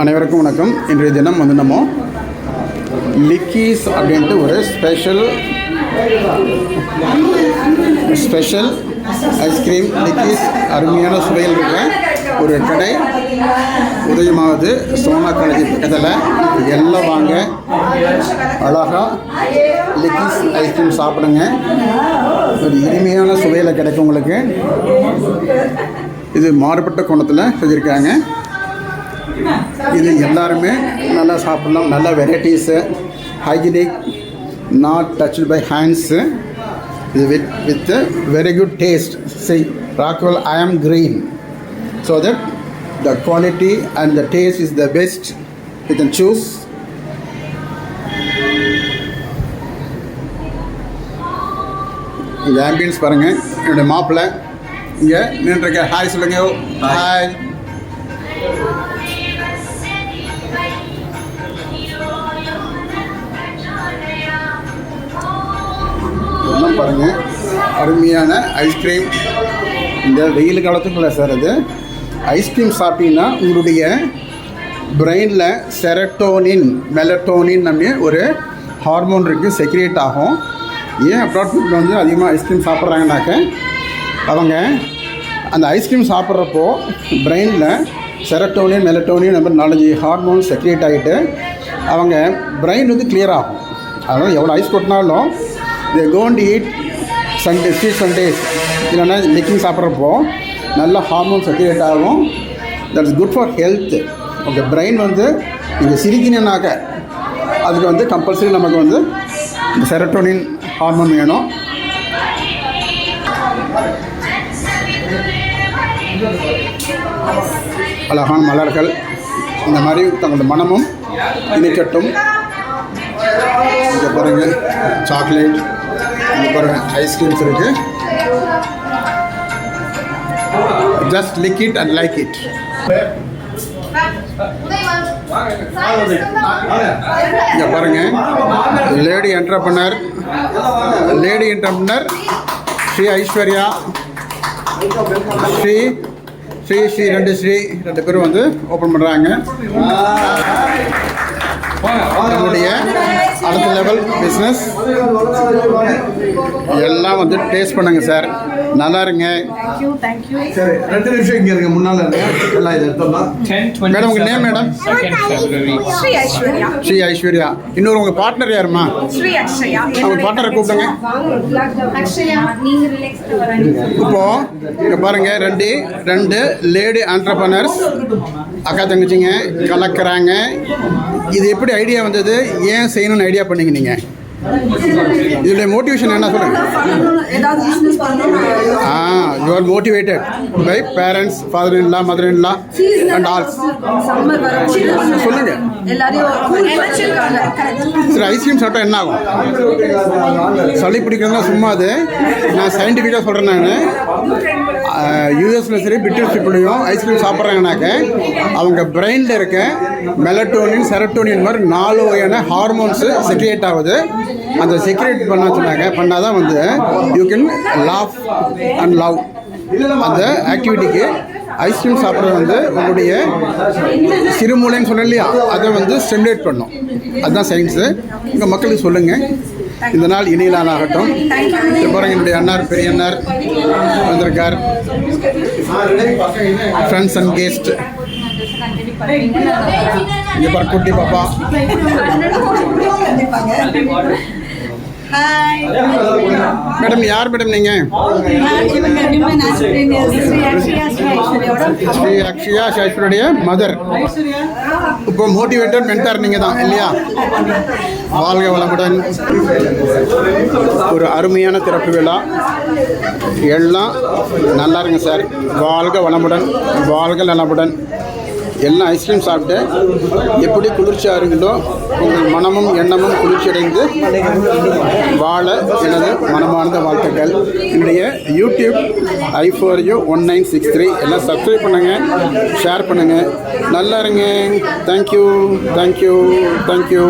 அனைவருக்கும் வணக்கம். இன்றைய தினம் வந்து நம்ம லிக்கீஸ் அப்படின்ட்டு ஒரு ஸ்பெஷல் ஸ்பெஷல் ஐஸ்கிரீம் லிக்கீஸ் அருமையான சுவையில் இருக்கிற ஒரு கடை. உதயமாவது சோனா காலேஜ் பக்கத்தில் எல்லாம் வாங்க. அழகாக லிக்கீஸ் ஐஸ்கிரீம் சாப்பிடுங்க. ஒரு இனிமையான சுவையில் கிடைக்கும் உங்களுக்கு. இது மாறுபட்ட கோணத்தில் செஞ்சுருக்காங்க. இது எல்லாருமே நல்லா சாப்பிடலாம். நல்ல varieties hygienic not touch by hands இது with with very good taste C Rockwell I am green so that the quality and the taste is the best you can choose இந்த ஆம்பியன்ஸ் பாருங்கள் என்னுடைய மாப்பிள்ளை. இங்கே நின்றுருக்க ஹாய் சொல்லுங்க. Hi பாருங்கள் அருமையான ice cream இந்த வெயில் காலத்துக்குள்ள சார் அது? ஐஸ்கிரீம் சாப்பிட்டீங்கன்னா உங்களுடைய பிரெயினில் செரட்டோனின் மெலட்டோனின் நம்ம ஒரு ஹார்மோன் இருக்குது செக்ரியேட் ஆகும். ஏன் அப்ராட்மெண்ட் வந்து அதிகமாக ஐஸ்கிரீம் சாப்பிட்றாங்கனாக்க அவங்க அந்த ஐஸ்கிரீம் சாப்பிட்றப்போ பிரெயினில் செரட்டோனின் மெலட்டோனின் நம்ம நாலஞ்சு ஹார்மோன் செக்ரியேட் ஆகிட்டு அவங்க பிரெயின் வந்து கிளியர் ஆகும். அதனால் எவ்வளோ ice கொட்டினாலும் they can't eat sundae street sundaes இல்லைன்னா லிக்கிங் சாப்பிட்றப்போ நல்ல ஹார்மோன் சர்க்குலேட் ஆகும். That is good for health உங்கள் பிரெயின் வந்து நீங்கள் சிரிக்கணுன்னாக்க அதுக்கு வந்து கம்பல்சரி நமக்கு வந்து இந்த செரட்டோனின் ஹார்மோன் வேணும். அழகான மலர்கள். இந்த மாதிரி தங்களோட மனமும் இணைக்கட்டும் இங்கே பாருங்க சாக்லேட் இங்கே பாருங்க ஐஸ்கிரீம்ஸ் இருக்கு. Just lick it and like it இங்கே பாருங்க lady entrepreneur lady entrepreneur Shri Aishwarya. Shri Shri Shri ரெண்டு ஸ்ரீ ரெண்டு பேரும் வந்து ஓப்பன் பண்ணுறாங்க அடுத்த லெவல் பிஸ்னஸ் எல்லாம் வந்து டேஸ்ட் பண்ணுங்க சார் நல்லா இருங்க. சரி ரெண்டு நிமிஷம் இங்க இருங்க முன்னால இருங்க. எல்லாம் இதை எடுத்துடலாம். 10 மேடம் உங்கள் name madam 22nd February. Sri Aishwarya. Shri Aishwarya இன்னொரு உங்கள் பார்ட்னர் யாருமா. அவங்க பார்ட்னரை கூப்பிடுங்க. அக்ஷயா நீங்க ரிலாக்ஸ்ட் வரணும் இப்போ இங்க பாருங்க ரெண்டு ரெண்டு லேடி ஆண்டர்பனர்ஸ் அக்கா தங்கச்சிங்க கலக்கிறாங்க. இது எப்படி ஐடியா வந்தது? ஏன் செய்யணும்னு ஐடியா பண்ணீங்க நீங்க? இதோடைய மோட்டிவேஷன் என்ன சொல்லுங்க? ஏதாவது பிசினஸ் பண்ணணும் ஆ you are motivated by parents father in law mother in law and also some more வர சொல்லுங்க. எல்லாரையும் வச்சிருக்காங்க சரி ஐஸ்கிரீம் சாப்பிட்டா என்ன ஆகும்? சளி பிடிக்கிறதுனா சும்மா அது. நான் சயின்டிஃபிக்காக சொல்கிறேன் நான். யூஎஸில் சரி பிரிட்டிஷ் இப்படியும் ஐஸ்கிரீம் சாப்பிட்றாங்கனாக்க அவங்க பிரெயினில் இருக்க மெலட்டோனின் செரட்டோனின் மாதிரி நாலு வகையான ஹார்மோன்ஸு செக்ரியேட் ஆகுது. அந்த செக்ரியேட் பண்ண சொன்னாங்க பண்ணால் தான் வந்து you can laugh and love அந்த ஆக்டிவிட்டிக்கு ஐஸ்கிரீம் சாப்பிட்றது வந்து உங்களுடைய சிறுமூலைன்னு சொன்னேன் இல்லையா அதை வந்து ஸ்டிமுலேட் பண்ணும். அதுதான் சயின்ஸு உங்கள் மக்களுக்கு சொல்லுங்கள் இந்த நாள் இனிய நாள் ஆகட்டும் இப்போ என்னுடைய அண்ணார் பெரியண்ணார் வந்திருக்கார். ஃப்ரெண்ட்ஸ் அண்ட் கெஸ்ட் இங்கே குட்டி பாப்பா. ஹாய் மேடம் யார் மேடம் ஆஸ்பிரேனியர்ஸ் ஸ்ரீ அக்ஷயா சாஸ்வருடைய மதர் இப்போ மோட்டிவேட்டட் மென்டார் நீங்கள் தான் இல்லையா? வாழ்க வளமுடன். ஒரு அருமையான திறப்பு விழா. எல்லாம் நல்லா இருங்க சார். வாழ்க வளமுடன் வாழ்க நலமுடன். எல்லாம் ஐஸ்கிரீம் சாப்பிட்டு எப்படி குளிர்ச்சியாக இருங்களோ உங்கள் மனமும் எண்ணமும் குளிர்ச்சி அடைந்து வாழ எனது மனமார்ந்த வாழ்த்துக்கள். என்னுடைய YouTube I four U one nine six three. எல்லாம் சப்ஸ்கிரைப் பண்ணுங்கள் ஷேர் பண்ணுங்கள் நல்லா இருங்க. Thank you thank you thank you